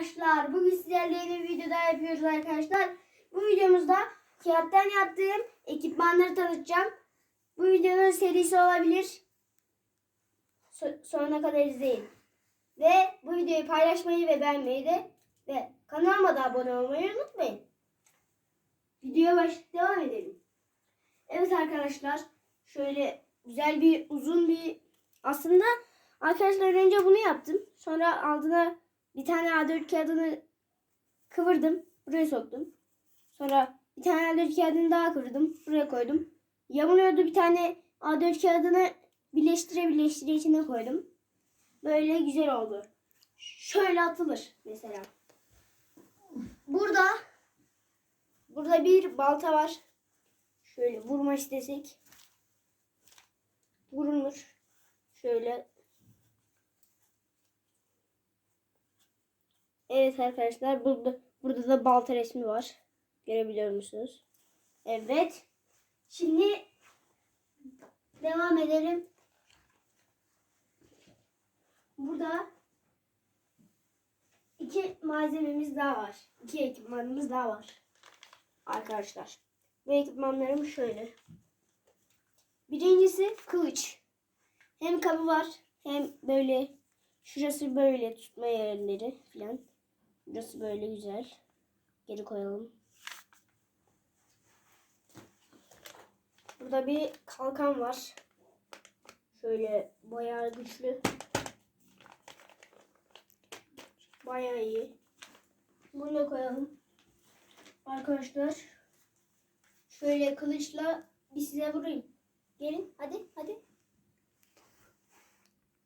arkadaşlar. Bugün sizlerle yeni bir video yapıyoruz arkadaşlar. Bu videomuzda kağıttan yaptığım ekipmanları tanıtacağım. Bu videonun serisi olabilir. So- sonuna kadar izleyin. Ve bu videoyu paylaşmayı ve beğenmeyi de ve kanalıma da abone olmayı unutmayın. Videoya baş devam edelim. Evet arkadaşlar. Şöyle güzel bir uzun bir aslında arkadaşlar önce bunu yaptım. Sonra altına bir tane A4 kağıdını kıvırdım. Buraya soktum. Sonra bir tane A4 kağıdını daha kıvırdım. Buraya koydum. Yamuluyordu bir tane A4 kağıdını birleştire birleştire içine koydum. Böyle güzel oldu. Şöyle atılır mesela. Burada burada bir balta var. Şöyle vurma istesek vurulur. Şöyle Evet arkadaşlar burada burada da balta resmi var. Görebiliyor musunuz? Evet. Şimdi devam edelim. Burada iki malzememiz daha var. İki ekipmanımız daha var. Arkadaşlar. Bu ekipmanlarım şöyle. Birincisi kılıç. Hem kabı var hem böyle şurası böyle tutma yerleri falan. Burası böyle güzel. Geri koyalım. Burada bir kalkan var. Şöyle bayağı güçlü. Bayağı iyi. Bunu da koyalım. Arkadaşlar şöyle kılıçla bir size vurayım. Gelin hadi hadi.